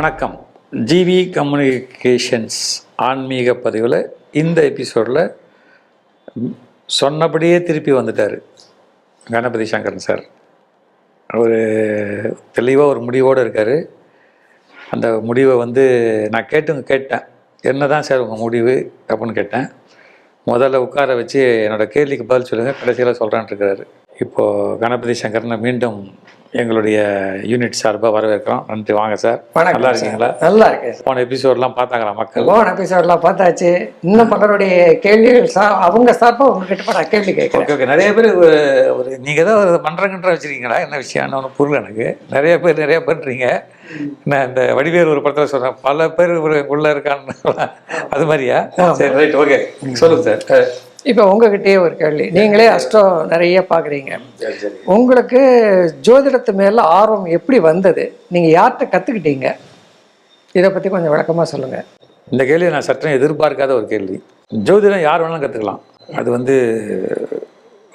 வணக்கம். GV communications ஆன்மீக பதிவில் இந்த எபிசோடில் சொன்னபடியே திருப்பி வந்துட்டார் கணபதி சங்கரன் சார். அவர் தெளிவாக ஒரு முடிவோடு இருக்கார். அந்த முடிவை வந்து நான் கேட்டுங்க கேட்டேன். என்ன தான் சார் உங்கள் முடிவு அப்படின்னு கேட்டேன். முதல்ல உட்கார வச்சு என்னோட கேள்விக்கு பதில் சொல்லுங்கள் கடைசியில் சொல்கிறான்ட்டு இருக்கிறாரு இப்போது கணபதி சங்கரனை மீண்டும் எங்களுடைய யூனிட் சார்பாக வரவேற்கிறோம். நன்றி வாங்க சார். வணக்கம் நல்லா சார். இருக்கீங்களா நல்லா இருக்கேன் சார். போன எபிசோட்லாம் பார்த்தாங்களா மக்கள்? போன எபிசோட்லாம் பார்த்தாச்சு. இன்னும் பலருடைய கேள்விகள் சா அவங்க சார்பாக உங்ககிட்ட நான் கேள்வி கேட்குறேன். Okay okay. நிறைய பேர் ஒரு நீங்கள் தான் ஒரு மன்றங்கன்ற வச்சுருக்கீங்களா? என்ன விஷயம்னு ஒன்று புரியல எனக்கு. நிறைய பேர் நிறைய பண்ணுறீங்க நான் இந்த வடிவேறு ஒரு படத்தில் சொன்னேன் பல பேர் உள்ளே இருக்கான்னு. அது மாதிரியா? சரி ரைட் ஓகே. சொல்லுங்கள் சார். இப்போ உங்ககிட்டயே ஒரு கேள்வி. நீங்களே அஷ்டம் நிறைய பார்க்குறீங்க உங்களுக்கு ஜோதிடத்து மேல ஆர்வம் எப்படி வந்தது? நீங்கள் யார்கிட்ட கற்றுக்கிட்டீங்க இதை பற்றி கொஞ்சம் விளக்கமாக சொல்லுங்கள் இந்த கேள்வியை நான் சற்று எதிர்பார்க்காத ஒரு கேள்வி. ஜோதிடம் யார் வேணாலும் கற்றுக்கலாம் அது வந்து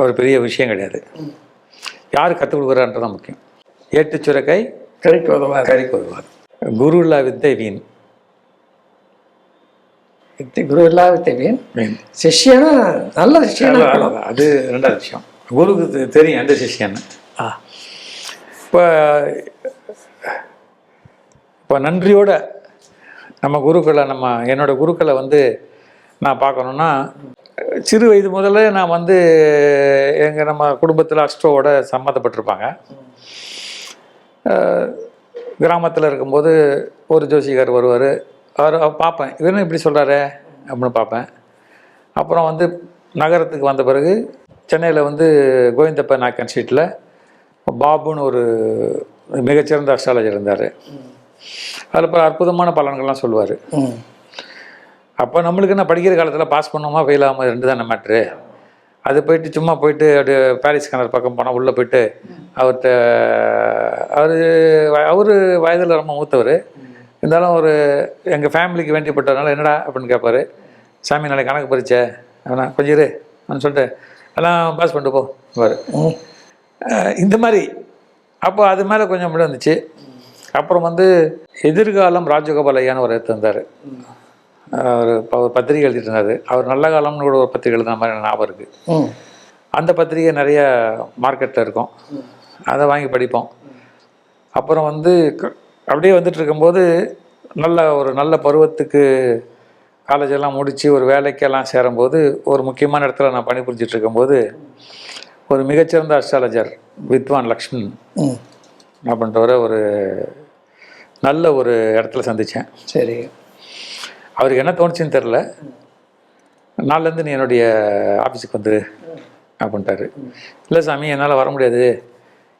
ஒரு பெரிய விஷயம் கிடையாது. யார் கற்றுக் கொடுக்குறான்றது தான் முக்கியம். ஏட்டு சுரக்கை கழிக்கு உதவாது. கறி கொள்வார் குரு இல்லா வித்தை வீண். வித்தை குரு இல்லாத வீண் சிஷ்யனா நல்ல சிஷ்யனா அது ரெண்டாவது விஷயம். குருக்கு தெரியும் எந்த சிஷ்யன்னு. ஆ. இப்போ இப்போ நன்றியோட நம்ம குருக்களை நம்ம என்னோட குருக்களை வந்து நான் பார்க்கணுன்னா சிறு வயது முதல்ல நான் வந்து எங்கள் நம்ம குடும்பத்தில் அஷ்டோவோட சம்மந்தப்பட்டிருப்பாங்க. கிராமத்தில் இருக்கும்போது ஒரு ஜோசிகர் வருவார். அவர் அவர் பார்ப்பேன். இவரும் இப்படி சொல்கிறாரே அப்படின்னு பார்ப்பேன். அப்புறம் வந்து நகரத்துக்கு வந்த பிறகு சென்னையில் வந்து கோவிந்தப்ப நாயக்கன் ஸ்ட்ரீட்டில் பாபுன்னு ஒரு மிகச்சிறந்த அஸ்ட்ராலஜர் இருந்தார். அதில் பல அற்புதமான பலன்கள்லாம் சொல்லுவார். அப்போ நம்மளுக்கு என்ன படிக்கிற காலத்தில் பாஸ் பண்ணோமா ஃபெயில் ஆகாமல் ரெண்டு தானே மேட்ரு அது போயிட்டு சும்மா போயிட்டு அப்படியே பாரிஸ் கிணறு பக்கம் போனால் உள்ளே போயிட்டு அவர்கிட்ட அவர் அவர் வயதில் ரொம்ப மூத்தவர். இருந்தாலும் ஒரு எங்கள் ஃபேமிலிக்கு வேண்டியப்பட்டதுனால என்னடா அப்படின்னு கேட்பாரு சாமி நாளைக்கு கணக்கு பறிச்ச அவனா கொஞ்சம் இரு அப்படின்னு சொல்லிட்டு எல்லாம் பாஸ் பண்ணிட்டு போ பாரு. ம் இந்த மாதிரி அப்போ அது மேலே கொஞ்சம் மட்டும் இருந்துச்சு அப்புறம் வந்து எதிர்காலம் ராஜகோபால் ஐயான்னு ஒரு எடுத்து வந்தார் அவர் அவர் பத்திரிகை எழுதிட்டு இருந்தார் அவர் நல்ல காலம்னு கூட ஒரு பத்திரிகை எழுதின மாதிரி ஞாபகம் இருக்குது அந்த பத்திரிகை நிறைய மார்க்கெட்டில் இருக்கும். அதை வாங்கி படிப்போம். அப்புறம் வந்து அப்படியே வந்துட்டு இருக்கும்போது நல்ல ஒரு நல்ல பருவத்துக்கு காலேஜ் எல்லாம் முடித்து ஒரு வேலைக்கெல்லாம் சேரும்போது ஒரு முக்கியமான இடத்துல நான் பணிபுரிஞ்சிட்டு இருக்கும்போது ஒரு மிகச்சிறந்த அஸ்ட்ராலஜர் வித்வான் லக்ஷ்மண் ம். அப்படின்றவரை ஒரு நல்ல ஒரு இடத்துல சந்தித்தேன் சரி. அவருக்கு என்ன தோணுச்சுன்னு தெரில நாளிலேருந்து நீ என்னுடைய ஆஃபீஸுக்கு வந்துரு அப்படின்ட்டாரு இல்லை சாமி என்னால் வர முடியாது.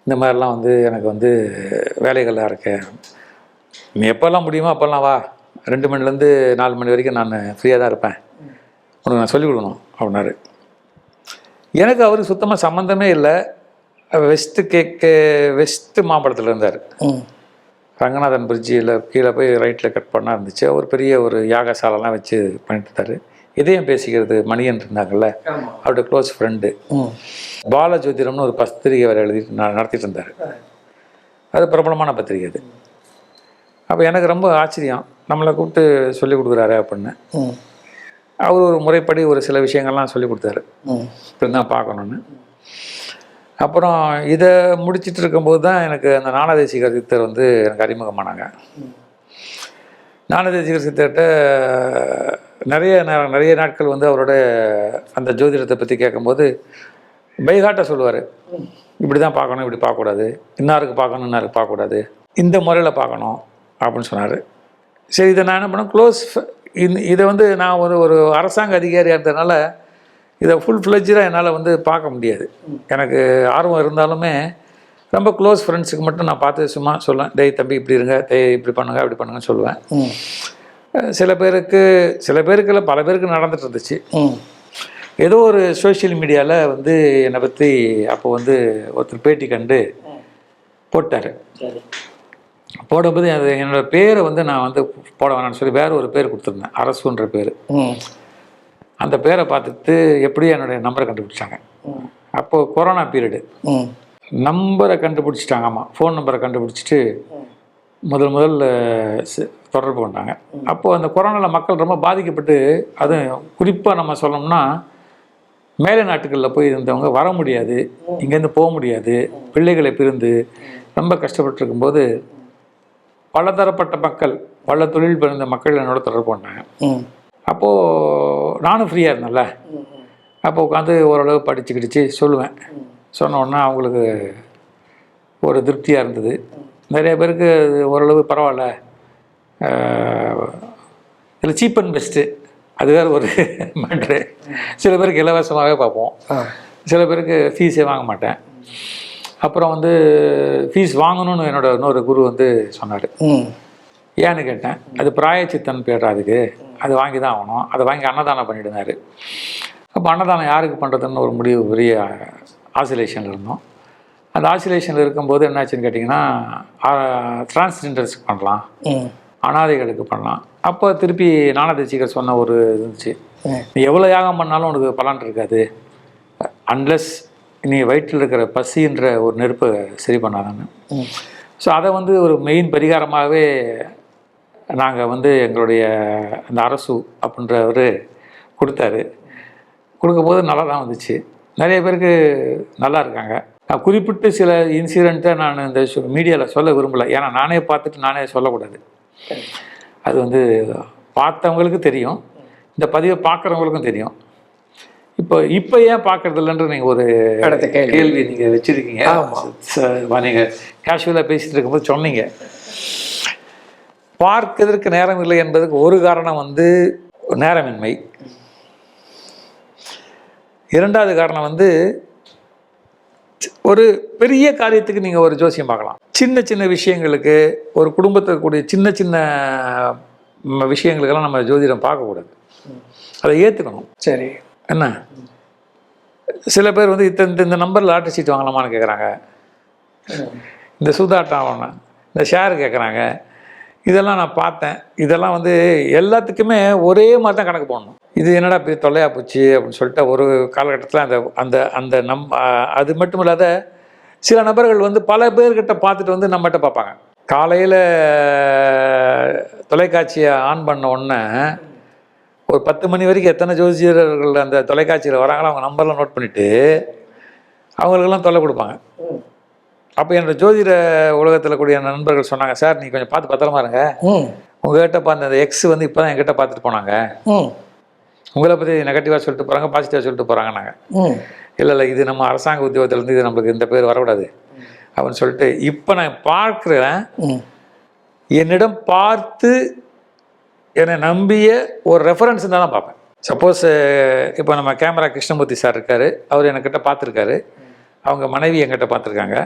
இந்த மாதிரிலாம் வந்து எனக்கு வந்து வேலைகள்லாம் இருக்கு. நீ எப்போல்லாம் முடியுமோ அப்போல்லாம் வா. ரெண்டு மணிலேருந்து நாலு மணி வரைக்கும் நான் ஃப்ரீயாக தான் இருப்பேன். உனக்கு நான் சொல்லிக் கொடுக்கணும் அப்படின்னாரு. எனக்கு அவருக்கு சுத்தமாக சம்மந்தமே இல்லை. வெஸ்ட்டு கேக்கு வெஸ்ட்டு மாம்பழத்தில் இருந்தார். ரங்கநாதன் பிரிட்ஜில் கீழே போய் ரைட்டில் கட் பண்ணா இருந்துச்சு. அவர் பெரிய ஒரு யாகசாலைலாம் வச்சு பண்ணிட்டு இருந்தாரு. இதயம் பேசிக்கிறது மணியன் இருந்தாங்கல்ல? அவருடைய க்ளோஸ் ஃப்ரெண்டு ம். பாலஜோதிடம்னு ஒரு பத்திரிகை அவர் எழுதிட்டு ந- நடத்திட்டு இருந்தார் அது பிரபலமான பத்திரிகை அது. அப்போ எனக்கு ரொம்ப ஆச்சரியம். நம்மளை கூப்பிட்டு சொல்லி கொடுக்குறாரு அப்படின்னு. அவர் ஒரு முறைப்படி ஒரு சில விஷயங்கள்லாம் சொல்லி கொடுத்தாரு. இப்படி தான் பார்க்கணுன்னு அப்புறம் இதை முடிச்சிட்டு இருக்கும்போது தான் எனக்கு அந்த ஞானதேசிகர் சித்தர் வந்து எனக்கு அறிமுகமானாங்க. ஞானதேசிகர் சித்தர்கிட்ட நிறைய நிறைய நாட்கள் வந்து அவரோட அந்த ஜோதிடத்தை பற்றி கேட்கும்போது பைகாட்ட சொல்லுவார். இப்படி தான் பார்க்கணும் இப்படி பார்க்கக்கூடாது. இன்னாருக்கு பார்க்கணும் இன்னாருக்கு பார்க்கக்கூடாது. இந்த முறையில் பார்க்கணும் அப்படின்னு சொன்னார். சரி இதை நான் என்ன பண்ணேன்? க்ளோஸ் இதை வந்து நான் ஒரு ஒரு அரசாங்க அதிகாரியாக இருந்ததுனால இதை ஃபுல் ஃப்ளெஜ்டாக என்னால் வந்து பார்க்க முடியாது. எனக்கு ஆர்வம் இருந்தாலுமே ரொம்ப க்ளோஸ் ஃப்ரெண்ட்ஸுக்கு மட்டும் நான் பார்த்து சும்மா சொல்லுவேன் டேய் தம்பி இப்படி இருங்க டேய் இப்படி பண்ணுங்க அப்படி பண்ணுங்கன்னு சொல்லுவேன். சில பேருக்கு சில பேருக்கு இல்லை பல பேருக்கு நடந்துட்டு இருந்துச்சு ஏதோ ஒரு சோஷியல் மீடியாவில் வந்து என்னை பற்றி அப்போ வந்து ஒருத்தர் பேட்டி கண்டு போட்டார். போடும்போது அது என்னோட பேரை வந்து நான் வந்து போட வேணாம்னு சொல்லி வேற ஒரு பேர் கொடுத்துருந்தேன். அரசுன்ற பேர். அந்த பேரை பார்த்துட்டு எப்படியும் என்னுடைய நம்பரை கண்டுபிடிச்சாங்க. அப்போது கொரோனா பீரியடு நம்பரை கண்டுபிடிச்சிட்டாங்க ஆமாம் ஃபோன் நம்பரை கண்டுபிடிச்சிட்டு முதல் முதல் சி- தொடர்பு கொண்டாங்க. அப்போது அந்த கொரோனாவில் மக்கள் ரொம்ப பாதிக்கப்பட்டு அதுவும் குறிப்பாக நம்ம சொல்லணும்னா மேலை நாட்டுகளில் போய் இருந்தவங்க வர முடியாது இங்கேருந்து போக முடியாது பிள்ளைகளை பிரிந்து ரொம்ப கஷ்டப்பட்டு இருக்கும்போது பலதரப்பட்ட மக்கள் பல தொழில் பிறந்த மக்கள் என்னோட தொடர்பு கொண்டாங்க. அப்போது நானும் ஃப்ரீயாக இருந்தேன்ல. அப்போ உட்காந்து ஓரளவு படிச்சு கிடிச்சு சொல்லுவேன் சொன்ன அவங்களுக்கு ஒரு திருப்தியாக இருந்தது. நிறைய பேருக்கு அது ஓரளவு பரவாயில்ல. இதில் சீப் அண்ட் பெஸ்ட்டு அது வேறு ஒரு மேட்ரு சில பேருக்கு இலவசமாகவே பார்ப்போம். சில பேருக்கு ஃபீஸே வாங்க மாட்டேன். அப்புறம் வந்து ஃபீஸ் வாங்கணும்னு என்னோட இன்னொரு குரு வந்து சொன்னார். ஏன்னு கேட்டேன் அது பிராயச்சித்தன் பேர் அதுக்கு. அது வாங்கி தான் ஆகணும். அதை வாங்கி அன்னதானம் பண்ணிடுனாரு அப்போ அன்னதானம் யாருக்கு பண்ணுறதுன்னு ஒரு முடிவு பெரிய ஆசிலேஷனில் இருந்தோம். அந்த ஆசிலேஷனில் இருக்கும்போது என்னாச்சுன்னு கேட்டிங்கன்னா டிரான்ஸ்ஜெண்டர்ஸ்க்கு பண்ணலாம். அனாதைகளுக்கு பண்ணலாம். அப்போ திருப்பி ஞானதேசிகர் சொன்ன ஒரு இது இருந்துச்சு. நீ எவ்வளோ யாகம் பண்ணாலும் உனக்கு பலன் இருக்காது. அன்லெஸ் நீ வயிற்றில் இருக்கிற பசின்ற ஒரு நெருப்பை சரி பண்ணாதான்னு. ஸோ அதை வந்து ஒரு மெயின் பரிகாரமாகவே நாங்கள் வந்து எங்களுடைய அந்த அரசு அப்படின்றவர் கொடுத்தாரு. கொடுக்கும்போது நல்லா தான் வந்துச்சு. நிறைய பேருக்கு நல்லா இருக்காங்க. குறிப்பிட்டு சில இன்சிடெண்ட்டை நான் இந்த மீடியாவில் சொல்ல விரும்பலை. ஏன்னா நானே பார்த்துட்டு நானே சொல்லக்கூடாது. அது வந்து பார்த்தவங்களுக்கு தெரியும். இந்த பதிவை பார்க்குறவங்களுக்கும் தெரியும். இப்போ இப்போ ஏன் பார்க்கறது இல்லைன்ற நீங்கள் ஒரு கேள்வி. நீங்கள் வச்சுருக்கீங்க. நீங்கள் கேஷுவலாக பேசிட்டு இருக்கும்போது சொன்னீங்க. பார்க்கதற்கு நேரம் இல்லை என்பதுக்கு ஒரு காரணம் வந்து நேரமின்மை. இரண்டாவது காரணம் வந்து ஒரு பெரிய காரியத்துக்கு நீங்கள் ஒரு ஜோசியம் பார்க்கலாம். சின்ன சின்ன விஷயங்களுக்கு ஒரு குடும்பத்தில் கூடிய சின்ன சின்ன விஷயங்களுக்கெல்லாம் நம்ம ஜோதிடம் பார்க்கக்கூடாது. அதை ஏற்றுக்கணும் சரி. என்ன? சில பேர் வந்து இந்த இந்த நம்பரில் லாட்டரி சீட் வாங்கலாமான்னு கேட்குறாங்க இந்த சூதாட்டம் ஆகணும் இந்த ஷேர் கேட்குறாங்க இதெல்லாம் நான் பார்த்தேன். இதெல்லாம் வந்து எல்லாத்துக்குமே ஒரே மாதிரி தான் கணக்கு போடணும். இது என்னடா பெரிய தொல்லையா போச்சு அப்படின்னு சொல்லிட்டு ஒரு காலகட்டத்தில் அந்த அந்த அந்த நம் அது மட்டும் இல்லாத சில நபர்கள் வந்து பல பேர்கிட்ட பார்த்துட்டு வந்து நம்மகிட்ட பார்ப்பாங்க. காலையில் தொலைக்காட்சியை ஆன் பண்ண உடனே ஒரு பத்து மணி வரைக்கும் எத்தனை ஜோதிடர்கள் அந்த தொலைக்காட்சியில் வராங்களோ அவங்க நம்பர்லாம் நோட் பண்ணிவிட்டு அவங்களுக்கெல்லாம் தொல்லை கொடுப்பாங்க. அப்போ என்னோட ஜோதிட உலகத்தில் கூடிய நண்பர்கள் சொன்னாங்க சார் நீ கொஞ்சம் பார்த்து பத்திரமா இருங்க. உங்ககிட்ட பார்த்த அந்த எக்ஸ் வந்து இப்போ தான் என்கிட்ட பார்த்துட்டு போனாங்க. உங்களை பற்றி நெகட்டிவாக சொல்லிட்டு போகிறாங்க பாசிட்டிவாக சொல்லிட்டு போகிறாங்க நாங்கள் இல்லை இல்லை இது நம்ம அரசாங்க உத்தியோகத்திலேருந்து இது நம்மளுக்கு இந்த பேர் வரக்கூடாது. அப்படின்னு சொல்லிட்டு இப்போ நான் பார்க்குறேன். என்னிடம் பார்த்து என்னை நம்பிய ஒரு ரெஃபரன்ஸ் தான் பார்ப்பேன். சப்போஸ் இப்போ நம்ம கேமரா கிருஷ்ணமூர்த்தி சார் இருக்கார். அவர் என்கிட்ட பார்த்துருக்காரு. அவங்க மனைவி என்கிட்ட பார்த்துருக்காங்க.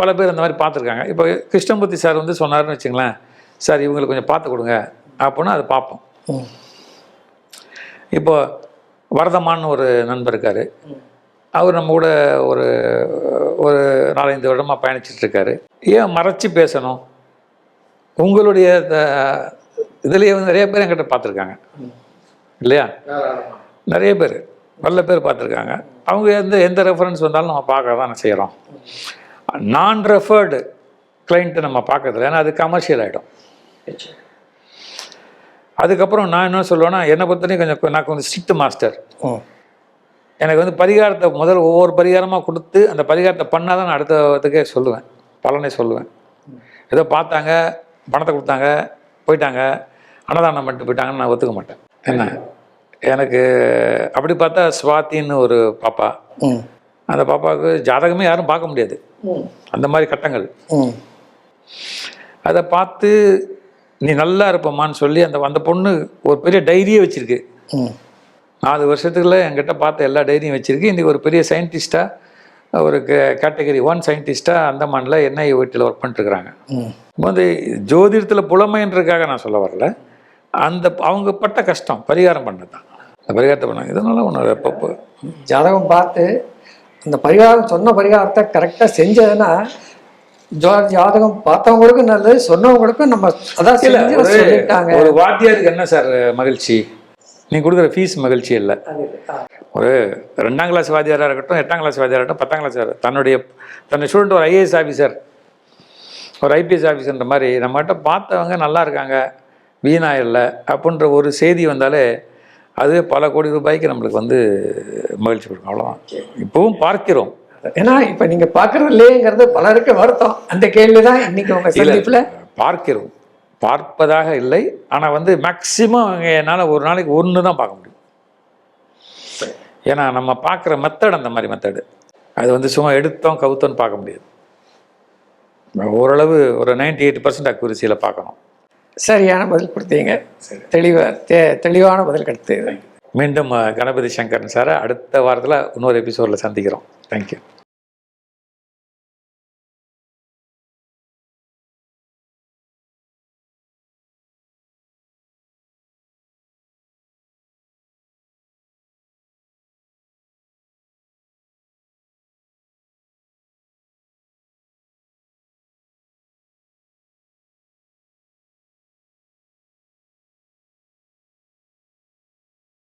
பல பேர் அந்த மாதிரி பார்த்துருக்காங்க. இப்போ கிருஷ்ணமூர்த்தி சார் வந்து சொன்னாருன்னு வச்சுங்களேன். சார் இவங்களுக்கு கொஞ்சம் பார்த்து கொடுங்க. அப்போனா அதை பார்ப்போம். இப்போ வரதமான்னு ஒரு நண்பர் இருக்கார். அவர் நம்ம கூட ஒரு ஒரு நாலஞ்சு வருடமாக பயணிச்சிட்டு இருக்காரு. ஏன் மறைச்சி பேசணும்? உங்களுடைய இதுலேயே வந்து நிறைய பேர் என்கிட்ட பார்த்துருக்காங்க. இல்லையா? நிறைய பேர் நல்ல பேர் பார்த்துருக்காங்க. அவங்க எந்த எந்த ரெஃபரன்ஸ் வந்தாலும் நம்ம பார்க்க தான் செய்கிறோம் நான் ரெஃபர்டு கிளைண்ட்டை நம்ம பார்க்கறதில்ல. ஏன்னா அது கமர்ஷியல் ஆகிடும் அதுக்கப்புறம் நான் என்ன சொல்லுவேன்னா என்னை பொறுத்தவரைக்கும் கொஞ்சம் நான் கொஞ்சம் ஸ்ட்ரிக்ட் மாஸ்டர் எனக்கு வந்து பரிகாரத்தை முதல் ஒவ்வொரு பரிகாரமாக கொடுத்து அந்த பரிகாரத்தை பண்ணால் தான் நான் அடுத்ததுக்கே சொல்லுவேன். பலனை சொல்லுவேன். ஏதோ பார்த்தாங்க பணத்தை கொடுத்தாங்க போயிட்டாங்க அன்னதானம் பண்ணிட்டு போயிட்டாங்கன்னு நான் ஒத்துக்க மாட்டேன். என்ன? எனக்கு அப்படி பார்த்தா ஸ்வாதின்னு ஒரு பாப்பா. அந்த பாப்பாவுக்கு ஜாதகமே யாரும் பார்க்க முடியாது. அந்த மாதிரி கட்டங்கள். அதை பார்த்து நீ நல்லா இருப்பம்மான்னு சொல்லி அந்த அந்த பொண்ணு ஒரு பெரிய டைரியே வச்சுருக்கு. ம். நாலு வருஷத்துக்குள்ள என்கிட்ட பார்த்த எல்லா டைரியும் வச்சுருக்கு. இன்றைக்கி ஒரு பெரிய சயின்டிஸ்ட்டாக ஒரு கேட்டகரி ஒன் சயின்டிஸ்ட்டாக அந்தமானில் என்ஐ வீட்டில் ஒர்க் பண்ணிட்டுருக்குறாங்க. வந்து ஜோதிடத்தில் புலமைன்றதுக்காக நான் சொல்ல வரல. அந்த அவங்க பட்ட கஷ்டம் பரிகாரம் பண்ணது தான் அந்த பரிகாரத்தை பண்ணாங்க. இதனால ஒன்று அப்பப்போ ஜாதகம் பார்த்து அந்த பரிகாரம் சொன்ன பரிகாரத்தை கரெக்டாக செஞ்சதுன்னா ஜாதகம் பார்த்தவங்களுக்கும் நல்லது சொன்னவங்களுக்கும் நம்ம அதான் சொல்லிட்டாங்க ஒரு வாத்தியாருக்கு என்ன சார் மகிழ்ச்சி? நீ கொடுக்குற ஃபீஸ் மகிழ்ச்சி இல்லை. ஒரு ரெண்டாம் கிளாஸ் வாத்தியாராக இருக்கட்டும் எட்டாம் கிளாஸ் வாத்தியாராக இருக்கட்டும் பத்தாம் கிளாஸ் தன்னுடைய தன்னுடைய ஸ்டூடெண்ட் ஒரு ஐஏஎஸ் ஆஃபீஸர் ஒரு ஐபிஎஸ் ஆஃபீஸர்ன்ற மாதிரி நம்மகிட்ட பார்த்தவங்க நல்லா இருக்காங்க வீணா இல்லை அப்படின்ற ஒரு செய்தி வந்தாலே அது பல கோடி ரூபாய்க்கு நம்மளுக்கு வந்து மகிழ்ச்சி கொடுக்கும் அவ்வளோதான் இப்போவும் பார்க்கிறோம். ஏன்னா இப்ப நீங்க பாக்குறது இல்லையேங்கிறது பலருக்கு வருத்தம். அந்த கேள்விதான் இன்னைக்கு உங்க சந்திப்புல. பார்க்கிறோம். பார்ப்பதாக இல்லை. ஆனால் வந்து மேக்சிமம் என்னால் ஒரு நாளைக்கு ஒன்று தான் பார்க்க முடியும். ஏன்னா நம்ம பார்க்குற மெத்தட் அந்த மாதிரி மெத்தடு அது வந்து சும்மா எடுத்தோம் கவுத்தோன்னு பார்க்க முடியாது. ஓரளவு ஒரு 98% எயிட் பர்சன்ட் அக்குரிசியில் பார்க்கணும். சரியான பதில் கொடுத்தீங்க. தெளிவா தெ- தெளிவான பதில் கிடைத்தது. மீண்டும் கணபதி சங்கரன் சாரை அடுத்த வாரத்தில் இன்னொரு எபிசோடில் சந்திக்கிறோம். தேங்க்யூ